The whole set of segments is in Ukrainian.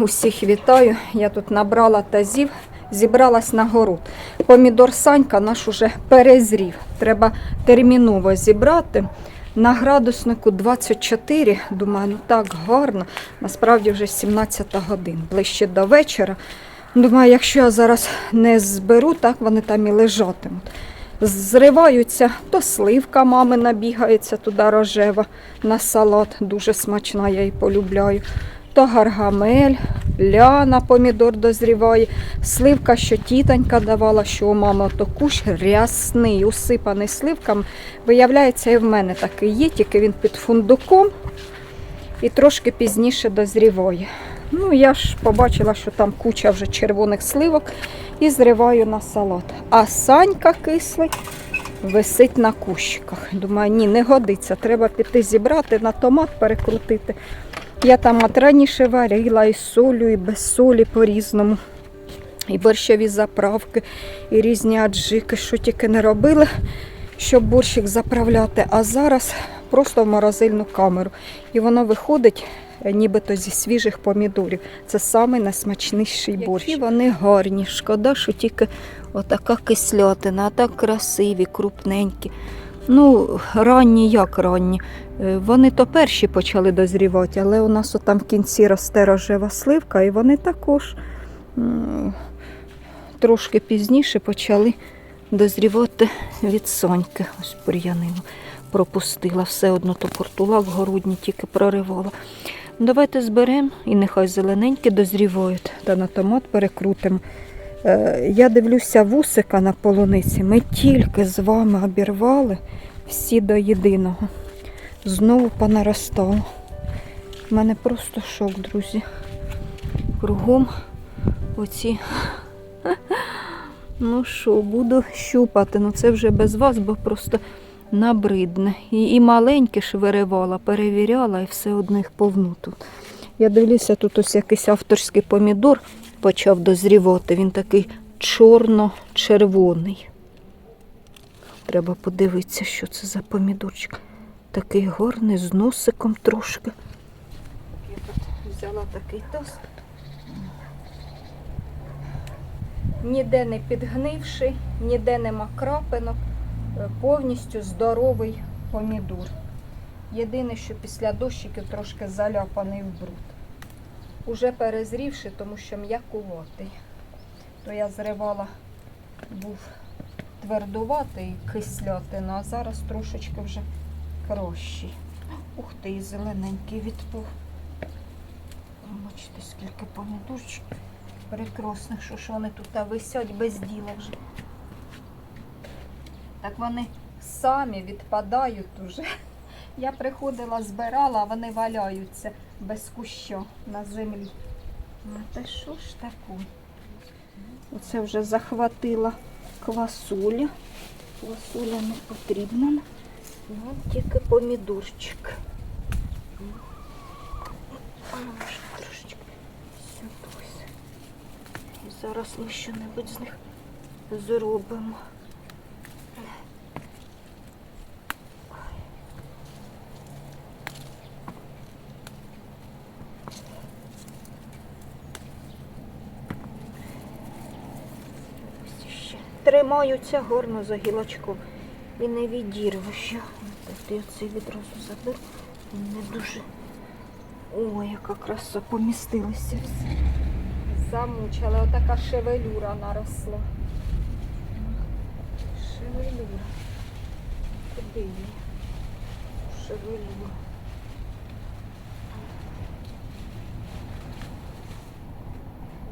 усіх вітаю. Я тут набрала тазів, зібралась на город. Помідор Санька наш уже перезрів. Треба терміново зібрати. На градуснику 24, думаю, ну так гарно. Насправді вже 17 годин, ближче до вечора. Думаю, якщо я зараз не зберу, так вони там і лежатимуть. Зриваються, то сливка мамина бігається туди рожева на салат, дуже смачна, я її полюбляю. То гаргамель, ляна помідор дозріває, сливка, що тітонька давала, що у мами то кущ рясний, усипаний сливками. Виявляється, і в мене такий є, тільки він під фундуком і трошки пізніше дозріває. Ну, я ж побачила, що там куча вже червоних сливок і зриваю на салат. А санька кислий висить на кущиках. Думаю, ні, не годиться. Треба піти зібрати, на томат перекрутити. Я там от раніше варила і солю, і без солі по-різному. І борщові заправки, і різні аджики, що тільки не робили, щоб борщик заправляти. А зараз просто в морозильну камеру. І воно виходить е, нібито зі свіжих помідорів. Це самий найсмачніший борщ. Які вони гарні. Шкода, що тільки отака кислятина, а так красиві, крупненькі. Ну, ранні як ранні. Е, Вони то перші почали дозрівати, але у нас там в кінці росте рожева сливка, і вони також трошки пізніше почали дозрівати від соньки. Ось бур'янину пропустила. Все одно то портулак городні тільки проривала. Давайте зберемо і нехай зелененькі дозрівають. Та на томат перекрутимо. Е, Я дивлюся вусика на полуниці. Ми тільки з вами обірвали всі до єдиного. Знову понаростало. У мене просто шок, друзі. Кругом оці. Ну що, буду щупати. Ну це вже без вас, бо просто набридне. І, і маленьке ж виривала, перевіряла і все одних повну тут. Я дивлюся, тут ось якийсь авторський помідор почав дозрівати. Він такий чорно-червоний. Треба подивитися, що це за помідорчик. Такий гарний, з носиком трошки. Я тут взяла такий тост. Ніде не підгнивший, ніде нема крапинок, повністю здоровий помідор. Єдине, що після дощиків трошки заляпаний в бруд. Уже перезрівши, тому що м'якуватий. То я зривала, був твердуватий, кислятина, а зараз трошечки вже кращий. Ух ти, і зелененький відпух. Бачите, скільки помідорчиків прекрасних, що ж вони тут висять без діла вже. Так вони самі відпадають уже. Я приходила, збирала, а вони валяються без куща на землі. Ну, та що ж таке? Оце вже захватила квасоля. Квасоля не потрібна. Ну, тільки помідорчик. Трошечки сюди. І зараз ми що-небудь з них зробимо. Ось ще. Тримаються гарно за гілочком і не відірву ще. Я цей відразу заберу. Не дуже. Ой, яка краса помістилася все. Замучила, отака шевелюра наросла. Шевелюра. Куди її? Шевелюра.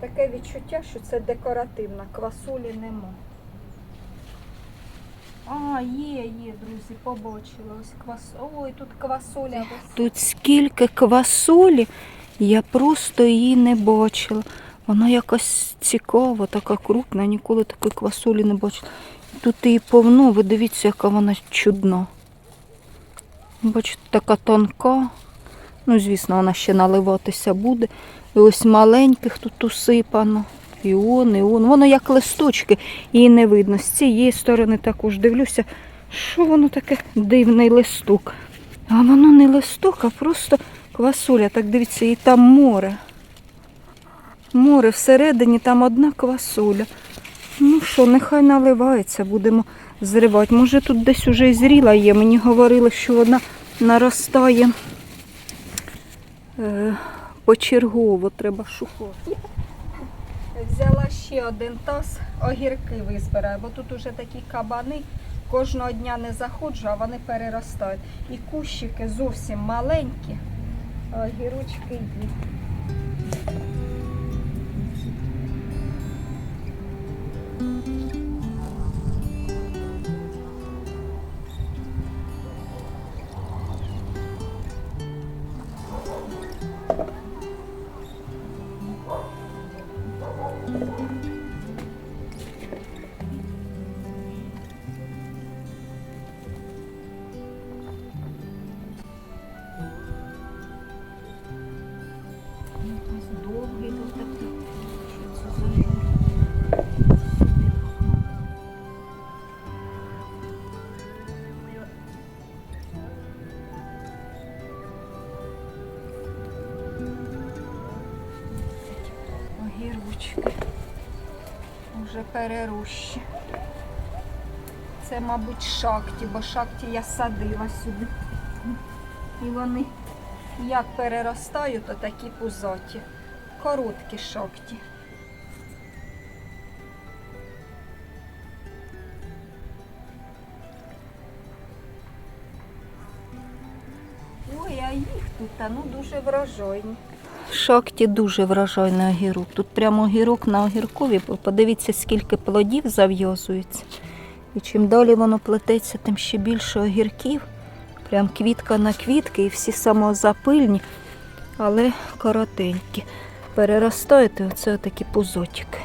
Таке відчуття, що це декоративна, квасолі нема. А, є, є, друзі, побачила. Ось квас... Ой, тут квасоля. Тут скільки квасолі, я просто її не бачила. Вона якась цікава, така крупна, ніколи такої квасолі не бачила. Тут її повно, ви дивіться, яка вона чудна. Бачите, така тонка. Ну, звісно, вона ще наливатися буде. І ось маленьких тут усипано. І он, і он. Воно як листочки, її не видно. З цієї сторони також дивлюся, що воно таке дивний листок. А воно не листок, а просто квасоля. Так дивіться, і там море. Море всередині, там одна квасоля. Ну що, нехай наливається, будемо зривати. Може тут десь уже і зріла є. Мені говорили, що вона наростає е, почергово, треба шукати. Взяла ще один таз, огірки визбираю, бо тут уже такі кабани. Кожного дня не заходжу, а вони переростають. І кущики зовсім маленькі, огірочки є. Якийсь перерощі. Це, мабуть, шахті, бо шахті я садила сюди. І вони як переростають, то такі пузаті. Короткі шахті. Ой, а їх тут ну дуже врожайні. Шахті дуже врожайний огірок. Тут прямо огірок на огіркові. Подивіться, скільки плодів зав'язується. І чим далі воно плететься, тим ще більше огірків. Прям квітка на квітки і всі самозапильні, але коротенькі. Переростаєте, оце такі пузотики.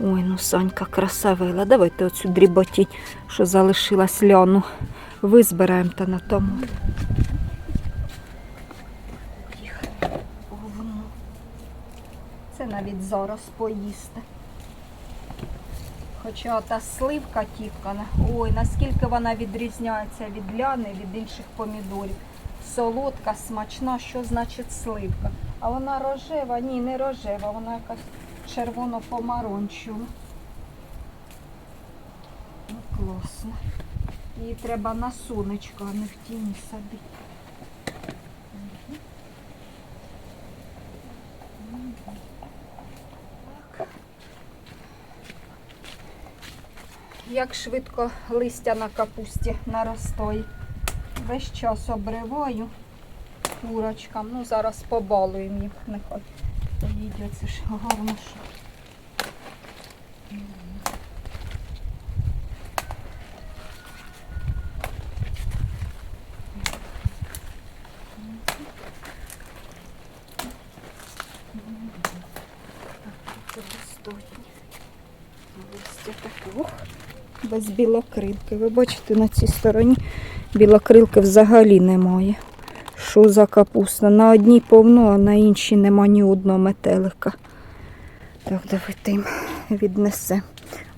Ой, ну Санька красавила. Давайте оцю дріботінь, що залишилась ляну. Визбираємо та на тому. Їх повно. Це навіть зараз поїсти. Хоча та сливка тівкана, ой, наскільки вона відрізняється від ляни, від інших помідорів. Солодка, смачна, що значить сливка. А вона рожева, ні, не рожева, вона якась червоно-помаранчева. Ну, класно. Її треба на сонечко, а не в тіні садити. Як швидко листя на капусті наростає. Весь час обриваю курочкам. Ну, зараз побалуємо їх, нехай поїдять. Це ж гарно. що. Це достатньо. Листя таке. Ох, без білокрилки. Ви бачите, на цій стороні білокрилки взагалі немає. Що за капуста? На одній повно, а на іншій нема ні одного метелика. Так, давайте їм віднесе.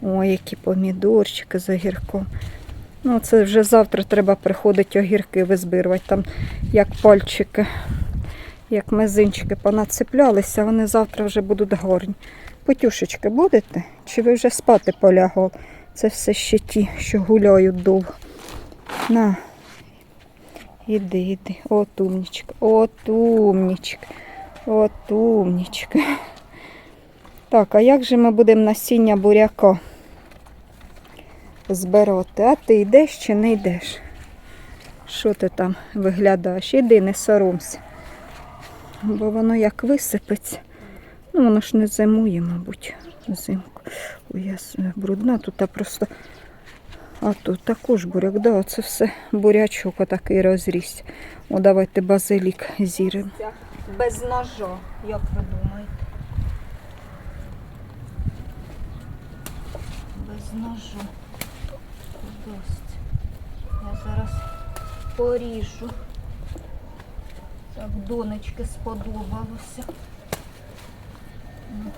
Ой, які помідорчики з огірком. Ну, це вже завтра треба приходити огірки визбирувати. Там як пальчики, як мизинчики понацеплялися, вони завтра вже будуть гарні. Потюшечки будете? Чи ви вже спати полягли? Це все ще ті, що гуляють довго. На. Іди, іди. От умнічка. От умнічка. От умнічка. Так, а як же ми будемо насіння буряка збирати? А ти йдеш чи не йдеш? Що ти там виглядаєш? Іди, не соромся. Бо воно як висипеться. Ну, воно ж не зимує, мабуть, взимку. Ой, я брудна тут просто. А тут також буряк, да, це все бурячок отакий розріс. О, давайте базилік зіримо. Без ножа, як ви думаєте? Без ножа. Дасть. Я зараз поріжу. Так, донечки сподобалося.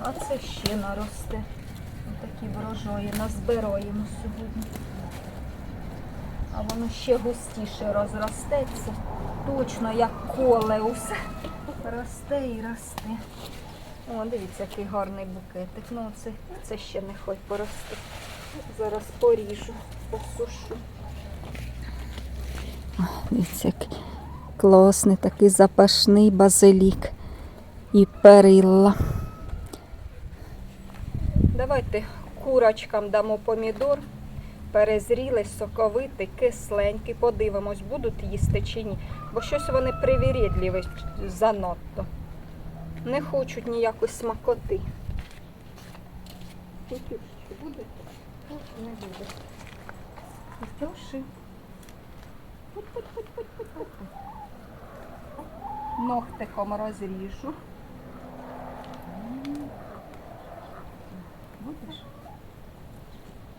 А це ще наросте. Такі врожаї назбираємо сьогодні. А воно ще густіше розростеться. Точно як колеус. Росте і росте. О, дивіться, який гарний букетик. Ну, це, це ще не хай поросте. Зараз поріжу, посушу. Дивіться, який класний, такий запашний базилік і перилла. Давайте курочкам дамо помідор. Перезрілий, соковитий, кисленький. Подивимось, будуть їсти чи ні. Бо щось вони привірідливі занадто. Не хочуть ніякої смакоти. Кутюшечки буде? Не буде. Кутюши. Ногтиком розріжу. Будеш?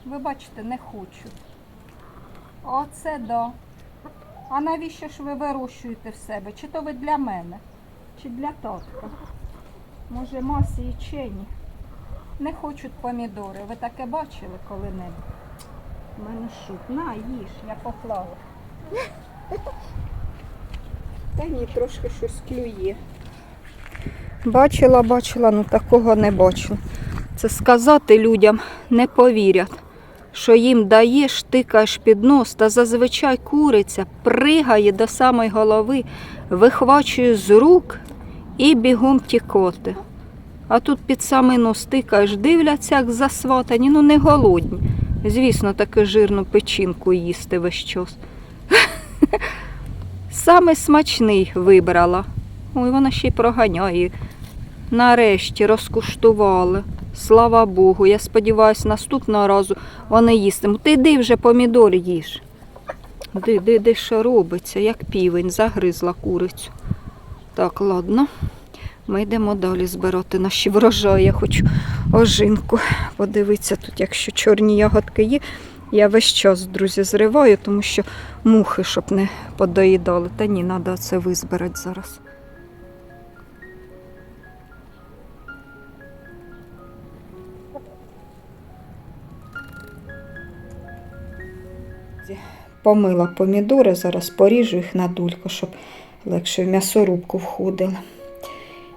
Ви бачите, не хочу. Оце да. А навіщо ж ви вирощуєте в себе? Чи то ви для мене, чи для татка? Може, масі і чені? Не хочуть помідори. Ви таке бачили коли-небудь? У мене шут. На, їж, я поклала. Та ні, трошки щось клює. Бачила, бачила, ну такого не бачила. Це сказати людям не повірять, що їм даєш, тикаєш під нос, та зазвичай куриця пригає до самої голови, вихвачує з рук і бігом тікоти. А тут під самий нос тикаєш, дивляться, як засватані, ну не голодні. Звісно, таку жирну печінку їсти весь час. Саме смачний вибрала. Ой, вона ще й проганяє. Нарешті розкуштували. Слава Богу. Я сподіваюся, наступного разу вони їстимуть. Ти йди вже помідор їж. Ди, ди, ди, що робиться, як півень, загризла курицю. Так, ладно. Ми йдемо далі збирати наші врожаї. Я хочу ожинку подивитися тут, якщо чорні ягодки є. Я весь час, друзі, зриваю, тому що мухи, щоб не подоїдали. Та ні, треба це визбирати зараз. Помила помідори, зараз поріжу їх на дульку, щоб легше в м'ясорубку входили.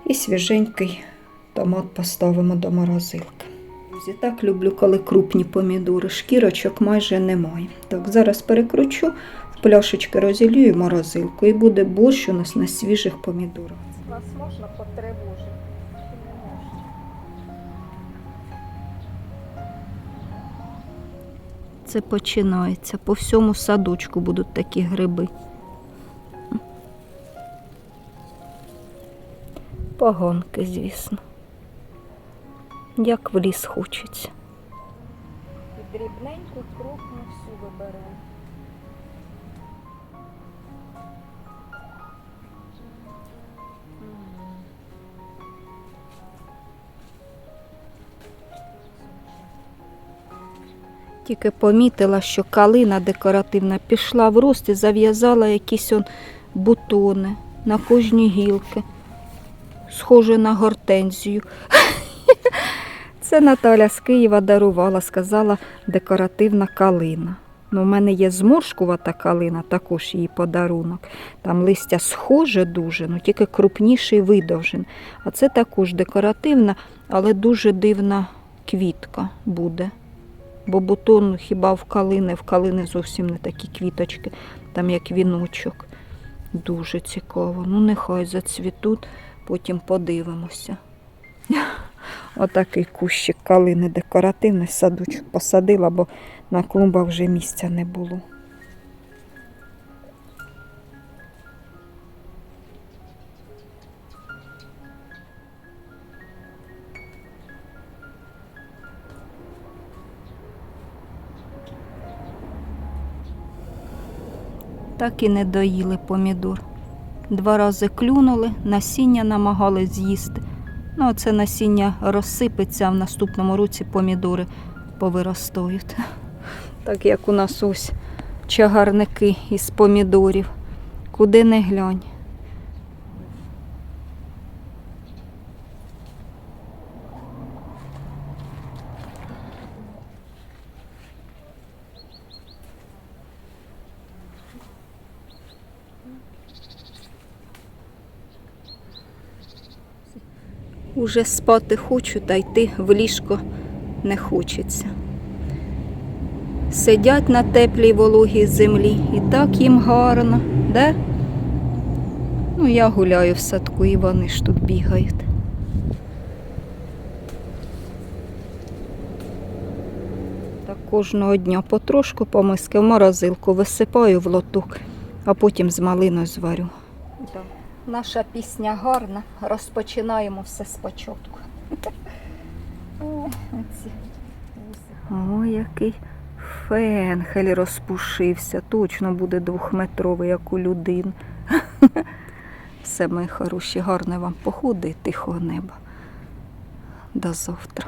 І свіженький томат поставимо до морозилки. Друзі, так люблю, коли крупні помідори. Шкірочок майже немає. Так, зараз перекручу, в пляшечки розілюю морозилку і буде борщ у нас на свіжих помідорах. Вас можна потривожити? Це починається. По всьому садочку будуть такі гриби. Погонки, звісно. Як в ліс хочеться. Дрібненьку, крупну всю виберемо. Тільки помітила, що калина декоративна пішла в рост і зав'язала якісь он бутони на кожній гілки. Схоже на гортензію. Це Наталя з Києва дарувала, сказала декоративна калина. Ну, у мене є зморшкувата калина, також її подарунок. Там листя схоже дуже, ну тільки крупніший видовжен. А це також декоративна, але дуже дивна квітка буде. Бо бутон хіба в калини, в калини зовсім не такі квіточки, там як віночок. Дуже цікаво. Ну, нехай зацвітуть, потім подивимося. Отакий кущик калини декоративний садочок посадила, бо на клумбах вже місця не було. Так і не доїли помідор. Два рази клюнули, насіння намагали з'їсти. Ну, це насіння розсипеться, а в наступному році помідори повиростають. Так як у нас ось чагарники із помідорів. Куди не глянь. Уже спати хочу, та йти в ліжко не хочеться. Сидять на теплій вологій землі і так їм гарно, де? Ну, я гуляю в садку, і вони ж тут бігають. Так кожного дня потрошку помиски в морозилку висипаю в лоток, а потім з малиною зварю. Наша пісня гарна, розпочинаємо все спочатку. О, який фенхель розпушився. Точно буде двохметровий, як у людини. Все, мої хороші, гарне вам походи тихого неба. До завтра.